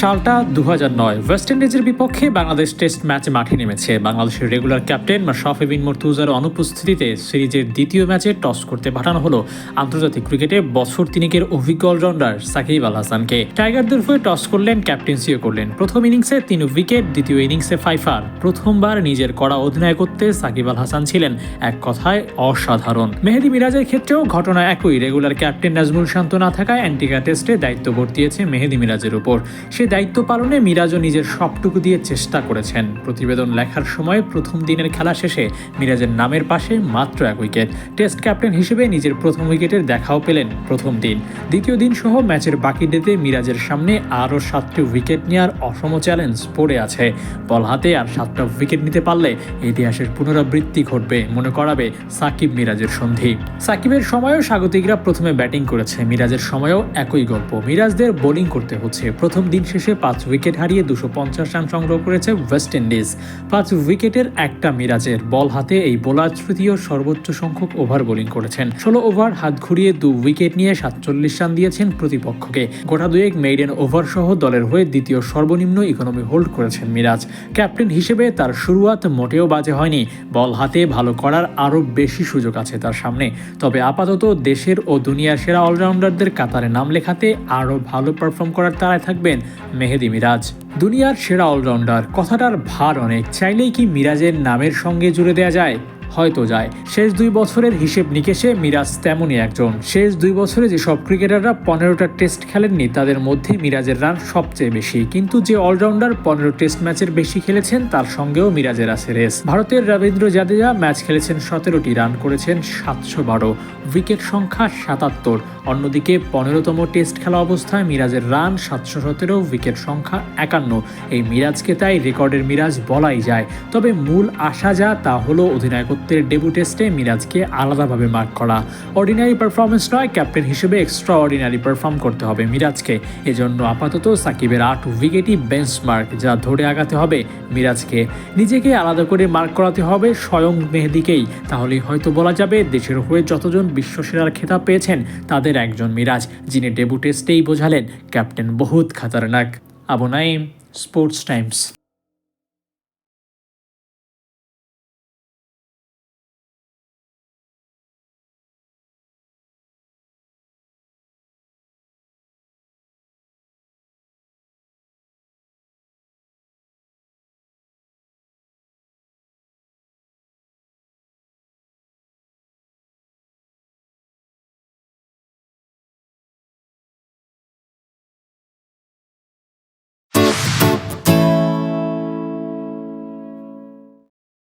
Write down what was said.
সালটা দু নয়। ওয়েস্ট ইন্ডিজের বিপক্ষে বাংলাদেশ টেস্ট ম্যাচে মাঠে নেমেছে। বাংলাদেশের রেগুলার ক্যাপ্টেন মাশরাফি বিন মর্তুজার অনুপস্থিতিতে সিরিজের দ্বিতীয় ম্যাচে টস করতে পাঠানো হলো আন্তর্জাতিক ক্রিকেটে বছর তিনেকের অভিজ্ঞ অলরাউন্ডার সাকিব আল হাসানকে। টাইগারদের হয়ে টস করলেন ক্যাপ্টেন্সিও করলেন। প্রথম ইনিংসে তিন উইকেট দ্বিতীয় ইনিংসে ফাইফার প্রথমবার নিজের করা অধিনায়কত্বে সাকিব আল হাসান ছিলেন, এক কথায় অসাধারণ। মেহেদি মিরাজের ক্ষেত্রেও ঘটনা একই। রেগুলার ক্যাপ্টেন নাজমুল শান্ত না থাকায় অ্যান্টিকা টেস্টে দায়িত্ব বর্তিয়েছে মেহেদি মিরাজের উপর। সে দায়িত্ব পালনে মিরাজও নিজের সবটুকু দিয়ে চেষ্টা করেছেন। প্রতিবেদন লেখার সময় প্রথম দিনের খেলা শেষে মিরাজের নামের পাশে মাত্র এক উইকেট। টেস্ট ক্যাপ্টেন হিসেবে নিজের প্রথম উইকেটের দেখাও পেলেন প্রথম দিন। দ্বিতীয় দিন সহ ম্যাচের বাকি ডেতে মিরাজের সামনে আরও সাতটি উইকেট নেওয়ার অসম চ্যালেঞ্জ পড়ে আছে। বল হাতে আর সাতটা উইকেট নিতে পারলে ইতিহাসের পুনরাবৃত্তি ঘটবে, মনে করাবে সাকিব মিরাজের সন্ধি। সাকিবের সময়ও স্বাগতিকরা প্রথমে ব্যাটিং করেছে, মিরাজের সময়ও একই গল্প। মিরাজদের বোলিং করতে হচ্ছে। প্রথম দিন শেষে পাঁচ উইকেট হারিয়ে দুশো পঞ্চাশ রান সংগ্রহ করেছে ওয়েস্ট ইন্ডিজ। পাঁচ উইকেটের একটা মিরাজের বল হাতে এই বোলার তৃতীয় সর্বোচ্চ সংখ্যক ওভার বোলিং করেছেন। ষোলো ওভার, হাত ঘুরিয়ে দু উইকেট নিয়ে সাতচল্লিশ রান দিয়েছেন প্রতিপক্ষকে। গোটা দুয়েক মেইডেন ওভার সহ দলের হয়ে দ্বিতীয় সর্বনিম্ন ইকোনমি হোল্ড করেছেন মিরাজ। ক্যাপ্টেন হিসেবে তার শুরুয়াত মোটেও বাজে হয়নি। বল হাতে ভালো করার আরও বেশি সুযোগ আছে তার সামনে। তবে আপাতত দেশের ও দুনিয়ার সেরা অলরাউন্ডারদের কাতারে নাম লেখাতে আরও ভালো পারফর্ম করার তারায় থাকবেন মেহেদি মিরাজ। দুনিয়ার সেরা অলরাউন্ডার, কথাটার ভার অনেক, চাইলেই কি মিরাজের নামের সঙ্গে জুড়ে দেওয়া যায়? হয়তো যায়। শেষ দুই বছরের হিসেব নিকেশে মিরাজ তেমনই একজন। শেষ দুই বছরে যেসব ক্রিকেটাররা পনেরোটা টেস্ট খেলেননি, তাদের মধ্যে মিরাজের রান সবচেয়ে বেশি। কিন্তু যে অলরাউন্ডার পনেরো টেস্ট ম্যাচের বেশি খেলেছেন, তার সঙ্গেও মিরাজের আছে রেস। ভারতের রবীন্দ্র জাদেজা ম্যাচ খেলেছেন সতেরোটি, রান করেছেন সাতশো বারো। উইকেট সংখ্যা সাতাত্তর। অন্যদিকে পনেরোতম টেস্ট খেলা অবস্থায় মিরাজের রান সাতশো সতেরো, উইকেট সংখ্যা একান্ন। এই মিরাজকে তাই রেকর্ডের মিরাজ বলাই যায়। তবে মূল আশা যা, তা হলো অধিনায়কত্বের ডেবু টেস্টে মিরাজকে আলাদাভাবে মার্ক করা। অর্ডিনারি পারফরমেন্স নয়, ক্যাপ্টেন হিসেবে এক্সট্রা অর্ডিনারি পারফর্ম করতে হবে মিরাজকে। এজন্য আপাতত সাকিবের আট উইকেটই বেঞ্চমার্ক, যা ধরে আগাতে হবে মিরাজকে। নিজেকে আলাদা করে মার্ক করাতে হবে স্বয়ং মেহেদিকেই। তাহলেই হয়তো বলা যাবে, দেশের হয়ে যতজন বিশ্বসেরার খেতাব পেয়েছেন তাদের একজন মিরাজ যিনি ডেবু টেস্টেই বোঝালেন ক্যাপ্টেন বহুত খাতারনাক। Abu Naim Sports Times.